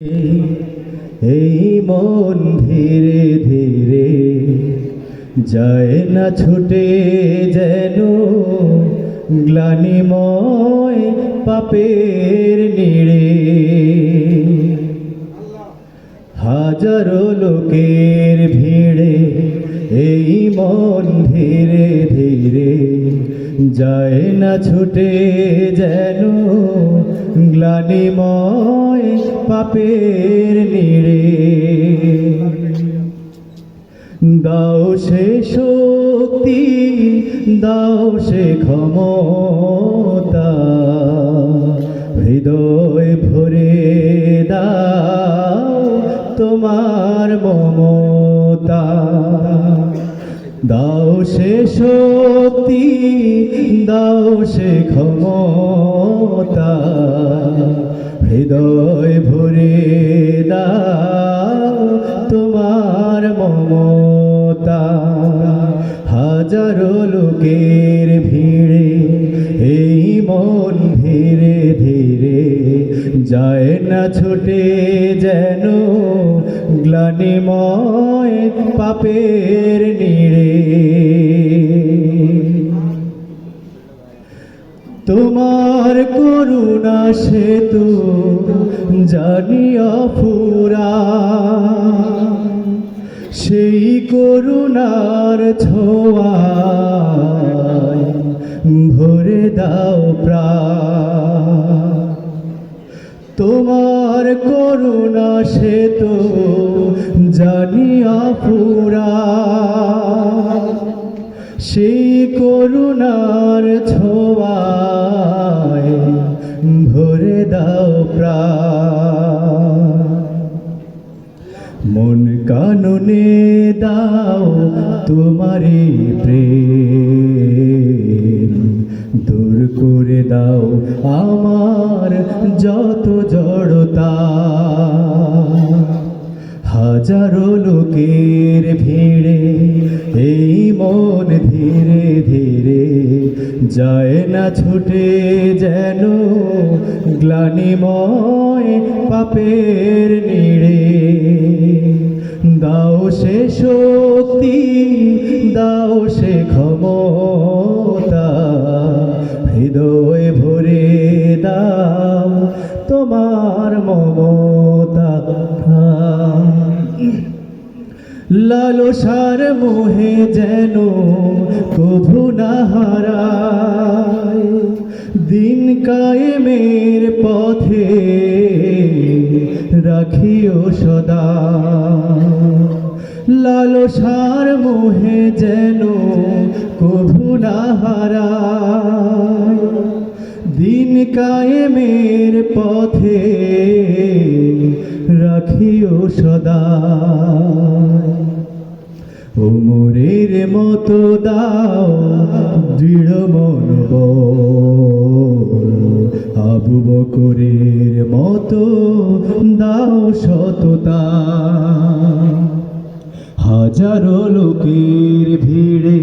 এই মন ধীরে ধীরে যায় না ছুটে যেন গ্লানিময় পাপের নিড়ে। হাজারো লোকের ভিড়ে এই মন ধীরে ধীরে যায় না ছুটে যেন গ্লানিময় পাপের নিড়ে। দাও সে শক্তি দাও সে ক্ষমতা দাও সে শক্তি দাও সে ক্ষমতা। হৃদয় ভরে দাও তোমার মমতা। হাজারো লোকের ভিড়ে, এই মন ধীরে ধীরে যায় না ছুটে যেন গ্লানিময় পাপের নিড়ে। তোমার করুণা সেতু জানিয়া ফুরা। সেই করুণার ছোঁয়ায় ভরে দাও প্রা তোমার করুণা সে তো জানিয়া পুরা সেই করুণার ছোয়ায় ভরে দাও প্রা মন কাননে দাও তোমারে প্রেম। হাজারো লোকের ভিড়ে, এই মন ধীরে ধীরে যায় না ছুটে যেন গ্লানিময় পাপের নিড়ে। দাও সে শক্তি, দাও সে ক্ষমতা লালসার মোহে যেন কভু না হারায়। দিন কায়েমের পথে রাখিও সদা। লালসার মোহে যেন কভু না হারায়। দিন কায়েমের পথে রাখিও সদা। মতো দাও, দৃঢ় মনোবল। আবু বকরের মতো দাও সততা। হাজারো লোকের ভিড়ে,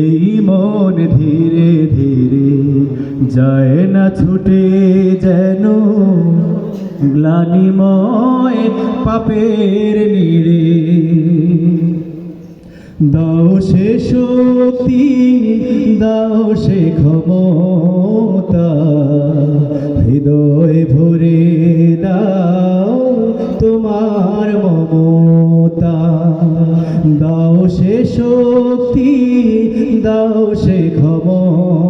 এই মন ধীরে ধীরে যায় না, ছুটে যেন গ্লানিময় পাপের নিড়ে। দাও সে শক্তি দাও সে ক্ষমতা। হৃদয় ভরে দাও তোমার মমতা। দাও সে শক্তি দাও সে ক্ষমতা।